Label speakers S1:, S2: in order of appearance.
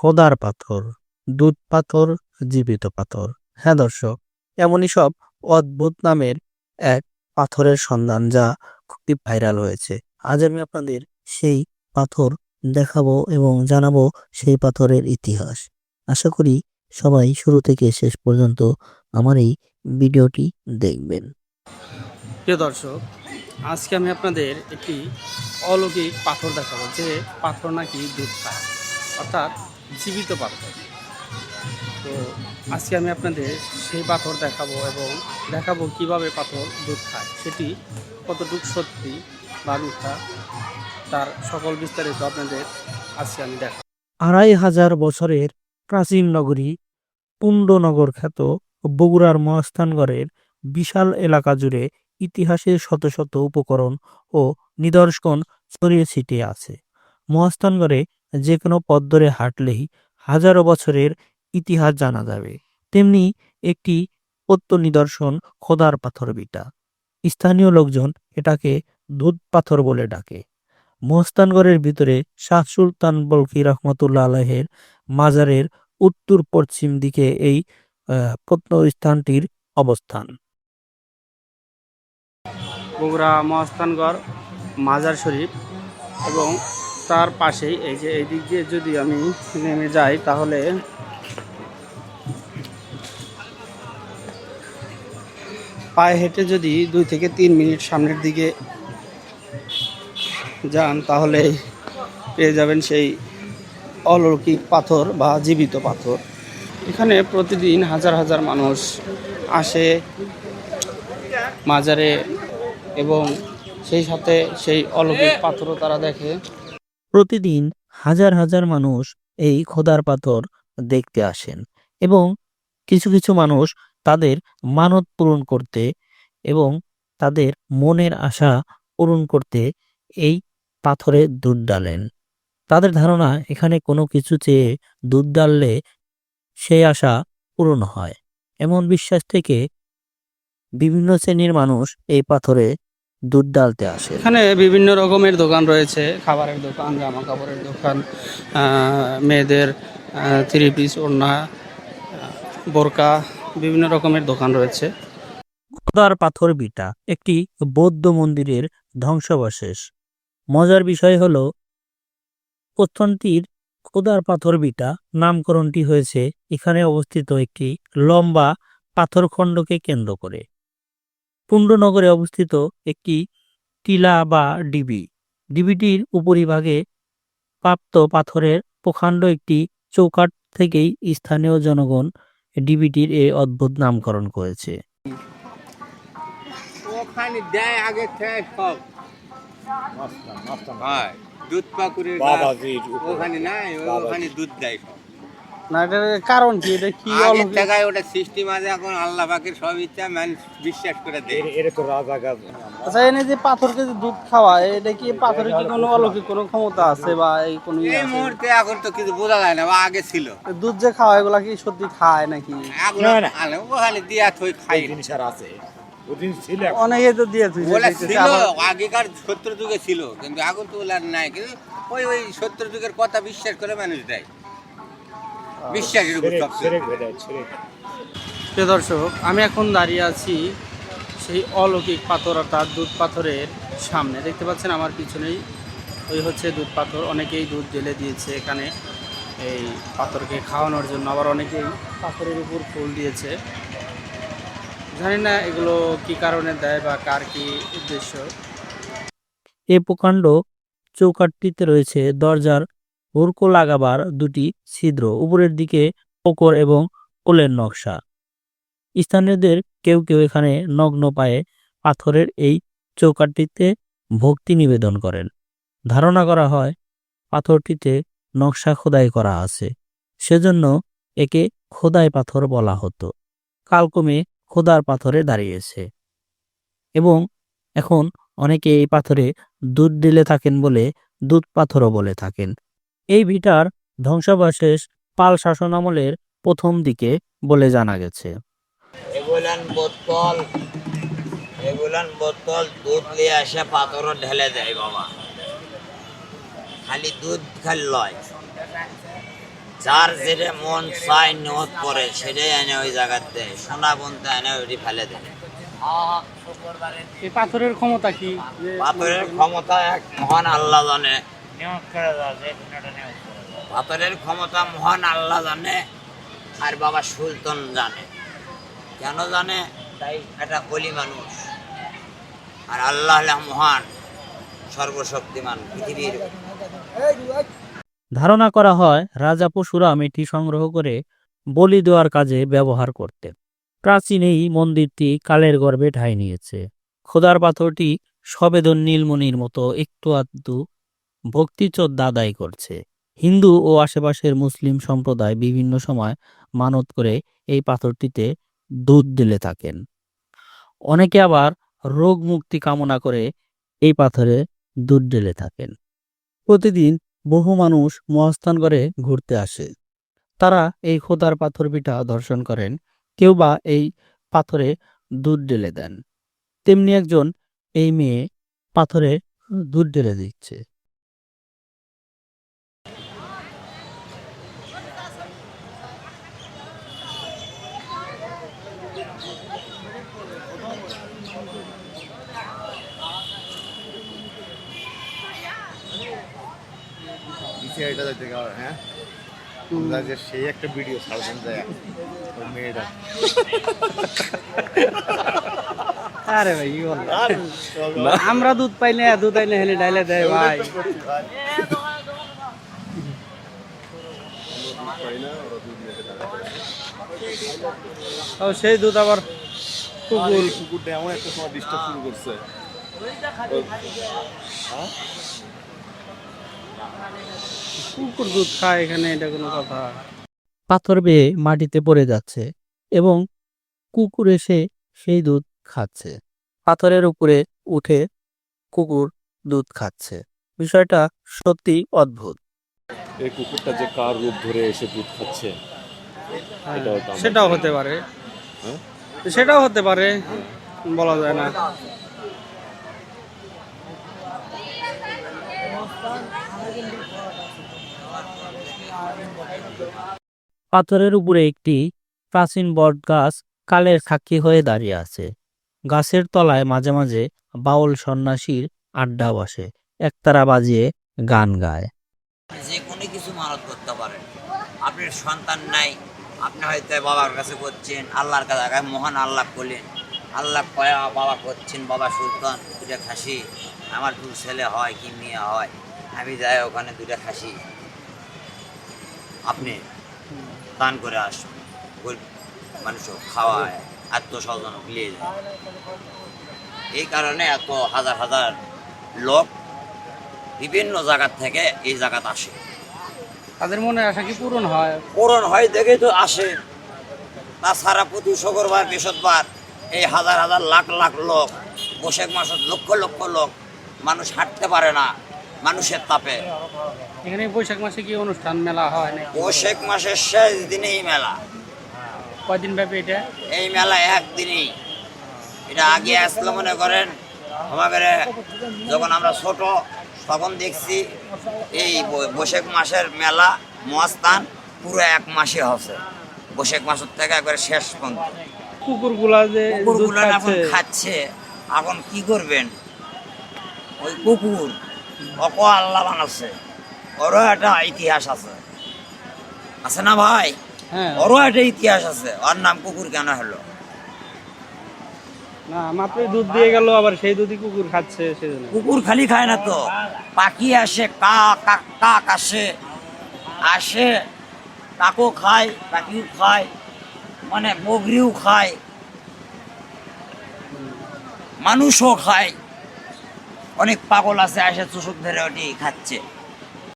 S1: খোদার পাথর, দুধ পাথর, জীবিত পাথর। হ্যাঁ দর্শক, এমনই সব অদ্ভুত নামের এক পাথরের সন্ধান যা খুবই ভাইরাল হয়েছে। আজ আমি আপনাদের সেই পাথর দেখাবো এবং জানাব সেই পাথরের ইতিহাস। আশা করি সবাই শুরু থেকে শেষ পর্যন্ত আমার এই ভিডিওটি দেখবেন।
S2: প্রিয় দর্শক, আজকে আমি আপনাদের একটি অলৌকিক পাথর দেখাবো, যে পাথর নাকি দুধ অর্থাৎ জীবিত পাথর তো আজকে আমি আপনাদের সেই পাথর দেখাবো এবং দেখাবো কীভাবে পাথর দুধ খায়। সেটি কতটুকু সত্যি বা মিথ্যা, তার সকল বিস্তারিত আপনাদের আজকে আমি দেখাবো।
S1: আড়াই হাজার বছরের প্রাচীন নগরী পুণ্ডনগর খ্যাত বগুড়ার মহাস্থানগড়ের বিশাল এলাকা জুড়ে ইতিহাসের শত শত উপকরণ ও নিদর্শন ছড়িয়ে ছিটিয়ে আছে। মহাস্থানগড়ে যে কোনো পথ ধরে হাঁটলেই হাজারো বছরের ইতিহাস জানা যাবে। তেমনি একটি প্রত্য নিদর্শন খোদার পাথর বিটা স্থানীয় লোকজন এটাকে দুধ পাথর বলে ডাকে। মহস্তানগড়ের ভিতরে শাহ সুলতান বলকি রহমতুল্লাহ আলহের মাজারের উত্তর পশ্চিম দিকে এই প্রত্নস্থানটির অবস্থান।
S2: বগুড়া মহাস্থানগড় মাজার শরীফ এবং তার পাশেই, এই যে এই দিক দিয়ে যদি আমি নেমে যাই তাহলে পায়ে হেঁটে যদি দুই থেকে তিন মিনিট সামনের দিকে যান, তাহলে পেয়ে যাবেন সেই অলৌকিক পাথর বা জীবিত পাথর। এখানে প্রতিদিন হাজার হাজার মানুষ আসে মাজারে এবং সেই সাথে সেই অলৌকিক পাথরও তারা দেখে।
S1: প্রতিদিন হাজার হাজার মানুষ এই খোদার পাথর দেখতে আসেন এবং কিছু কিছু মানুষ তাদের মানত পূরণ করতে এবং তাদের মনের আশা পূরণ করতে এই পাথরে দুধ ডালেন। তাদের ধারণা, এখানে কোনো কিছু চেয়ে দুধ ডাললে সেই আশা পূরণ হয়। এমন বিশ্বাস থেকে বিভিন্ন শ্রেণির মানুষ এই পাথরে দুধ ডালতে আসে।
S2: এখানে বিভিন্ন রকমের দোকান রয়েছে খাবারের দোকান জামা কাপড়ের দোকান মেয়েদের থ্রি পিস ওড়না বোরকা বিভিন্ন রকমের দোকান রয়েছে।
S1: খোদার পাথর বিটা একটি বৌদ্ধ মন্দিরের ধ্বংসাবশেষ। মজার বিষয় হলো প্রস্থানটির খোদার পাথর বিটা নামকরণটি হয়েছে এখানে অবস্থিত একটি লম্বা পাথরখণ্ডকে কেন্দ্র করে। পুণ্ডনগরে অবস্থিত একটি টিলা বা ডিবি। ডিবিটির উপরিভাগে প্রাপ্ত পাথরের প্রকাণ্ড একটি চৌকাঠ থেকেই স্থানীয় জনগণ ডিবিটির এই অদ্ভুত নামকরণ করেছে।
S3: ওখানে দেয় আগে সব। দুধ পাকুড়ের ওখানে নাই ওখানে দুধ দেয় সব।
S2: না এটার কারণ কি? এটা কি
S3: আগের টাকায় ওটা সিস্টেম আছে এখন আল্লাহ পাকের সব ইচ্ছা মানুষ বিশ্বাস করে দেয়।
S2: আচ্ছা এনে যে পাথরকে যে দুধ খাওয়া এটা কি পাথরের কি কোনো অলৌকিক কোনো ক্ষমতা আছে বা এই কোনো
S3: এই মুহূর্তে এখন তো কিছু বোঝা যায় না বা আগে ছিল।
S2: দুধ যে খাওয়া এগুলা কি সত্যি খায় নাকি?
S3: এখন আলে ওখানে দিয়া থই খাই
S2: অনেকে তো দিয়ে
S3: ছিল আগেকার সত্তর যুগে ছিল কিন্তু এখন তো নাই। কিন্তু ওই ওই সত্তর যুগের কথা বিশ্বাস করে মানুষ দেয়। বিশ্বাসের উপর
S2: প্রিয় দর্শক আমি এখন দাঁড়িয়ে আছি সেই অলৌকিক পাথর অর্থাৎ দুধ পাথরের সামনে। দেখতে পাচ্ছেন আমার পিছনেই ওই হচ্ছে দুধ পাথর। অনেকেই দুধ ঢেলে দিয়েছে এখানে এই পাথরকে খাওয়ানোর জন্য। আবার অনেকেই পাথরের উপর ফুল দিয়েছে। জানি না এগুলো কি কারণে দেয় বা কার কি উদ্দেশ্য?
S1: এ প্রকাণ্ড চৌকাঠটিতে রয়েছে দরজার হুড়কো লাগাবার দুটি ছিদ্র, উপরের দিকে পোকর এবং কোলের নকশা। স্থানীয়দের কেউ কেউ এখানে নগ্ন পায়ে পাথরের এই চৌকাঠটিতে ভক্তি নিবেদন করেন। ধারণা করা হয়, পাথরটিতে নকশা খোদাই করা আছে, সেজন্য একে খোদাই পাথর বলা হতো। কালক্রমে খোদার পাথরে দাঁড়িয়েছে। এবং এখন অনেকে এই পাথরে দুধ দিলে থাকেন বলে দুধ পাথরও বলে থাকেন। এই ভিটার ধ্বংসাবশেষ পাল শাসনামলের প্রথম দিকে বলে জানা গেছে।
S4: এগুলান বোতল এগুলান বোতল দুধ নিয়ে এসে পাথরও ঢেলে দেয় বাবা। খালি দুধ খালি লয়। যার যেটা মন চায় নিয়ত করে সেটাই এনে ওই জায়গাতে সোনা বলতে এনে ওইটি ফেলে দেয়।
S2: পাথরের ক্ষমতা কি?
S4: পাথরের ক্ষমতা এক মহান আল্লাহ জানে। পাথরের ক্ষমতা মহান আল্লাহ জানে আর বাবা সুলতান জানে। কেন জানে? তাই এটা অলি মানুষ। আর আল্লাহ মহান সর্বশক্তিমান পৃথিবীর।
S1: ধারণা করা হয় রাজা পশুরাম এটি সংগ্রহ করে বলি দেওয়ার কাজে ব্যবহার করতেন। প্রাচীন এই মন্দিরটি কালের গর্ভে ঠাঁই নিয়েছে। খোদার পাথরটি সবেদন নীলমণির মতো একটু আধটু ভক্তিচোদ্দ আদায় করছে। হিন্দু ও আশেপাশের মুসলিম সম্প্রদায় বিভিন্ন সময় মানত করে এই পাথরটিতে দুধ দিলে থাকেন। অনেকে আবার রোগ মুক্তি কামনা করে এই পাথরে দুধ ঢেলে থাকেন। প্রতিদিন বহু মানুষ মহাস্থান করে ঘুরতে আসে। তারা এই খোদার পাথর পিঠা দর্শন করেন, কেউ বা এই পাথরে দুধ ঢেলে দেন। তেমনি একজন এই মেয়ে পাথরে দুধ ঢেলে দিচ্ছে।
S5: এটা যাইতে গেল হ্যাঁ যে সেই একটা ভিডিও ছাড়বেন যায় ওই মেয়েটা
S2: আরে ভাই কি আমরা দুধ পাই না, দুধ আইলে হেলে ডাইলে দেয় ভাই। ও, সেই দুধ আবার কুকুর।
S5: কুকুরটা এমন একটা সময় ডিস্টার্ব শুরু করছে
S2: কুকুর দুধ খায় এখানে এটা কোনো কথা।
S1: পাথর বেয়ে মাটিতে পড়ে যাচ্ছে এবং কুকুর এসে সেই দুধ খাচ্ছে। পাথরের উপরে উঠে কুকুর দুধ খাচ্ছে। বিষয়টা সত্যি অদ্ভুত।
S6: এই কুকুরটা যে কার রূপ ধরে এসে দুধ খাচ্ছে
S2: হ্যাঁ, সেটাও হতে পারে।
S6: হ্যাঁ?
S2: সেটাও হতে পারে বলা যায় না।
S1: পাথরের উপরে একটি প্রাচীন বট গাছ কালের সাক্ষী হয়ে দাঁড়িয়ে আছে। গাছের তলায় মাঝে মাঝে বাউল সন্ন্যাসীর আড্ডা বসে। একতারা বাজিয়ে গান গায়।
S4: যে কোনো কিছু মানত করতে পারেন। আপনার সন্তান নাই, আপনি হয়তো বাবার কাছে করছেন, আল্লাহর কাছে মহান আল্লাহ করলেন। আল্লাহ কয়া বাবা করছেন, বাবা সুলতান দুটা খাসি। আমার দু ছেলে হয় কি মেয়ে হয়? আমি যাই ওখানে দুটা খাসি। আপনি দান করে আসুন গরিব মানুষ খাওয়ায় আত্মস্বজন নিয়ে যায়। এই কারণে এত হাজার হাজার লোক বিভিন্ন জায়গার থেকে এই জায়গাতে আসে।
S2: তাদের মনে আশা কি পূরণ হয়?
S4: পূরণ হয় দেখেই তো আসে। তাছাড়া প্রতি শুক্রবার বৃহস্পতিবার এই হাজার হাজার লাখ লাখ লোক বৈশাখ মাসের লক্ষ লক্ষ লোক মানুষ হাঁটতে পারে না। মানুষের তাপে।
S2: এখানে বৈশাখ মাসে কি অনুষ্ঠান মেলা হয় নাকি?
S4: বৈশাখ মাসের শেষ দিনেই মেলা।
S2: কয়দিন ব্যাপী এটা?
S4: এই মেলা একদিনই এটা আগে আসলে মনে করেন আমাদের যখন আমরা ছোট তখন দেখছি এই বৈশাখ মাসের মেলা মহাস্থান পুরো এক মাসে হচ্ছে। বৈশাখ মাসের থেকে একবারে শেষ পর্যন্ত।
S2: কুকুরগুলা যে
S4: কুকুরগুলো এখন
S2: খাচ্ছে।
S4: খাচ্ছে এখন কি করবেন? ওই কুকুর। অক আল্লাহ বানাচ্ছে। ওরও একটা ইতিহাস আছে। আছে না ভাই?
S2: হ্যাঁ।
S4: ওরও একটা ইতিহাস আছে। ওর নাম কুকুর কেন হলো?
S2: না মাত্রই দুধ দিয়ে গেল আবার সেই দুধই কুকুর খাচ্ছে সেজন্য।
S4: কুকুর খালি খায় না তো। পাখি আসে কাক কাক কাক আসে। আসে কাকও খায় পাখিও খায় মানে বগরিও খায়। মানুষও খায়। অনেক পাগল আছে আসে চুষক ধরে ওটি খাচ্ছে।